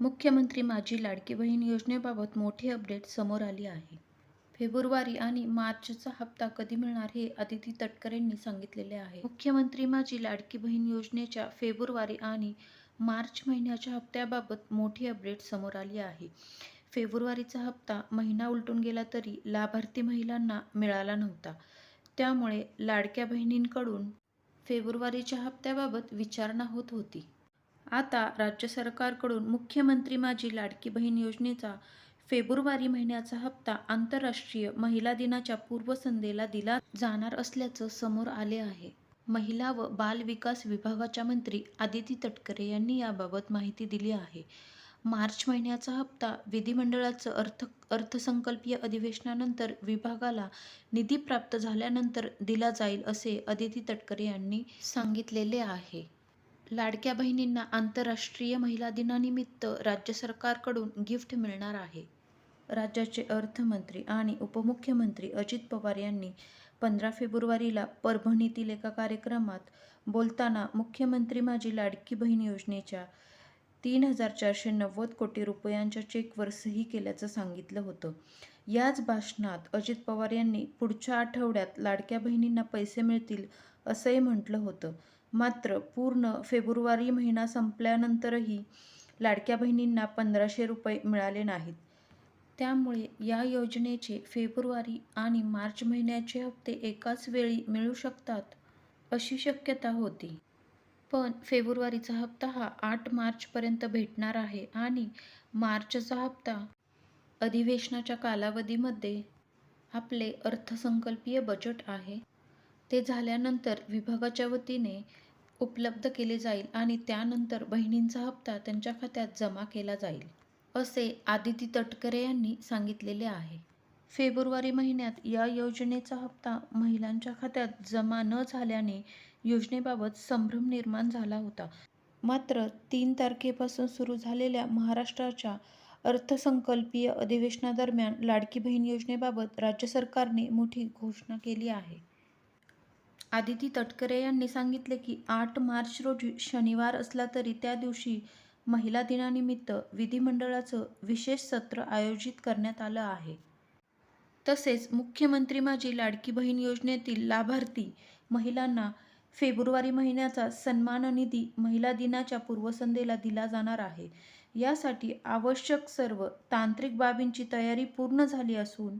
मुख्यमंत्री माझी लाडकी बहीण योजनेबाबत मोठी अपडेट समोर आली आहे. फेब्रुवारी आणि मार्चचा हप्ता कधी मिळणार हे अदिती तटकरेंनी सांगितलेले आहे. मुख्यमंत्री माझी लाडकी बहीण योजनेच्या फेब्रुवारी आणि मार्च महिन्याच्या हप्त्याबाबत मोठी अपडेट समोर आली आहे. फेब्रुवारीचा हप्ता महिना उलटून गेला तरी लाभार्थी महिलांना मिळाला नव्हता. त्यामुळे लाडक्या बहिणींकडून फेब्रुवारीच्या हप्त्याबाबत विचारणा होत होती. आता राज्य सरकारकडून मुख्यमंत्री माझी लाडकी बहीण योजनेचा फेब्रुवारी महिन्याचा हप्ता आंतरराष्ट्रीय महिला दिनाच्या पूर्वसंध्येला दिला जाणार असल्याचं समोर आले आहे. महिला व बाल विकास विभागाच्या मंत्री आदिती तटकरे यांनी याबाबत माहिती दिली आहे. मार्च महिन्याचा हप्ता विधिमंडळाचं अर्थ अर्थसंकल्पीय अधिवेशनानंतर विभागाला निधी प्राप्त झाल्यानंतर दिला जाईल असे आदिती तटकरे यांनी सांगितलेले आहे. लाडक्या बहिणींना आंतरराष्ट्रीय महिला दिनानिमित्त राज्य सरकारकडून गिफ्ट मिळणार आहे. राज्याचे अर्थमंत्री आणि उपमुख्यमंत्री अजित पवार यांनी पंधरा फेब्रुवारीला परभणीतील एका कार्यक्रमात बोलताना मुख्यमंत्री माझी लाडकी बहीण योजनेच्या तीन हजार चारशे नव्वद कोटी रुपयांच्या चेकवर सही केल्याचं सांगितलं होतं. याच भाषणात अजित पवार यांनी पुढच्या आठवड्यात लाडक्या बहिणींना पैसे मिळतील असंही म्हटलं होतं. मात्र पूर्ण फेब्रुवारी महिना संपल्यानंतरही लाडक्या बहिणींना पंधराशे रुपये मिळाले नाहीत. त्यामुळे या योजनेचे फेब्रुवारी आणि मार्च महिन्याचे हप्ते एकाच वेळी मिळू शकतात अशी शक्यता होती. पण फेब्रुवारीचा हप्ता हा आठ मार्चपर्यंत भेटणार आहे आणि मार्चचा हप्ता अधिवेशनाच्या कालावधीमध्ये आपले अर्थसंकल्पीय बजेट आहे. ते झाल्यानंतर विभागाच्या वतीने उपलब्ध केले जाईल आणि त्यानंतर बहिणींचा हप्ता त्यांच्या खात्यात जमा केला जाईल असे आदिती तटकरे यांनी सांगितलेले आहे. फेब्रुवारी महिन्यात या योजनेचा हप्ता महिलांच्या खात्यात जमा न झाल्याने योजनेबाबत संभ्रम निर्माण झाला होता. मात्र तीन तारखेपासून सुरू झालेल्या महाराष्ट्राच्या अर्थसंकल्पीय अधिवेशनादरम्यान लाडकी बहीण योजनेबाबत राज्य सरकारने मोठी घोषणा केली आहे. आदिती तटकरे यांनी सांगितले की आठ मार्च रोजी शनिवार असला तरी त्या दिवशी महिला दिनानिमित्त विधिमंडळाचं विशेष सत्र आयोजित करण्यात आलं आहे. तसेच मुख्यमंत्री माझी लाडकी बहीण योजनेतील लाभार्थी महिलांना फेब्रुवारी महिन्याचा सन्मान निधी महिला दिनाच्या पूर्वसंध्येला दिला जाणार आहे. यासाठी आवश्यक सर्व तांत्रिक बाबींची तयारी पूर्ण झाली असून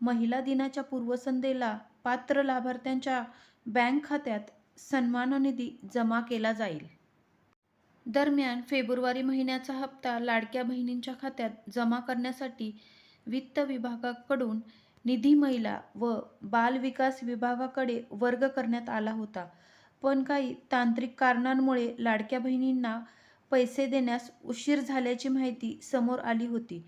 महिला दिनाच्या पूर्वसंध्येला पात्र लाभार्थ्यांच्या बँक खात्यात सन्मान निधी जमा केला जाईल. दरम्यान फेब्रुवारी महिन्याचा हप्ता लाडक्या बहिणींच्या खात्यात जमा करण्यासाठी वित्त विभागाकडून निधी महिला व बाल विकास विभागाकडे वर्ग करण्यात आला होता. पण काही तांत्रिक कारणांमुळे लाडक्या बहिणींना पैसे देण्यास उशीर झाल्याची माहिती समोर आली होती.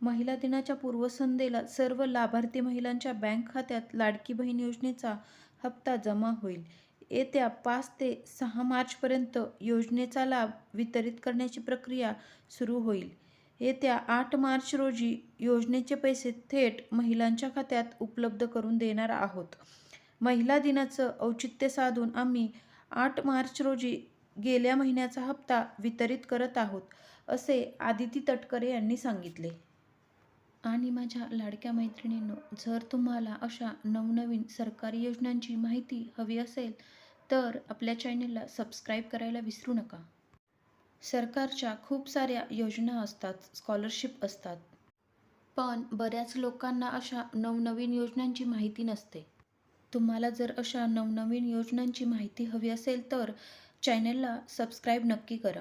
महिला दिनाच्या पूर्वसंध्येला सर्व लाभार्थी महिलांच्या बँक खात्यात लाडकी बहीण योजनेचा हप्ता जमा होईल. येत्या पाच ते सहा मार्चपर्यंत योजनेचा लाभ वितरित करण्याची प्रक्रिया सुरू होईल. येत्या आठ मार्च रोजी योजनेचे पैसे थेट महिलांच्या खात्यात उपलब्ध करून देणार आहोत. महिला दिनाचं औचित्य साधून आम्ही आठ मार्च रोजी गेल्या महिन्याचा हप्ता वितरित करत आहोत असे आदिती तटकरे यांनी सांगितले. आणि माझ्या लाडक्या मैत्रिणींनो जर तुम्हाला अशा नवनवीन सरकारी योजनांची माहिती हवी असेल तर आपल्या चॅनलला सबस्क्राईब करायला विसरू नका. सरकारच्या खूप साऱ्या योजना असतात स्कॉलरशिप असतात पण बऱ्याच लोकांना अशा नवनवीन योजनांची माहिती नसते. तुम्हाला जर अशा नवनवीन योजनांची माहिती हवी असेल तर चॅनलला सबस्क्राईब नक्की करा.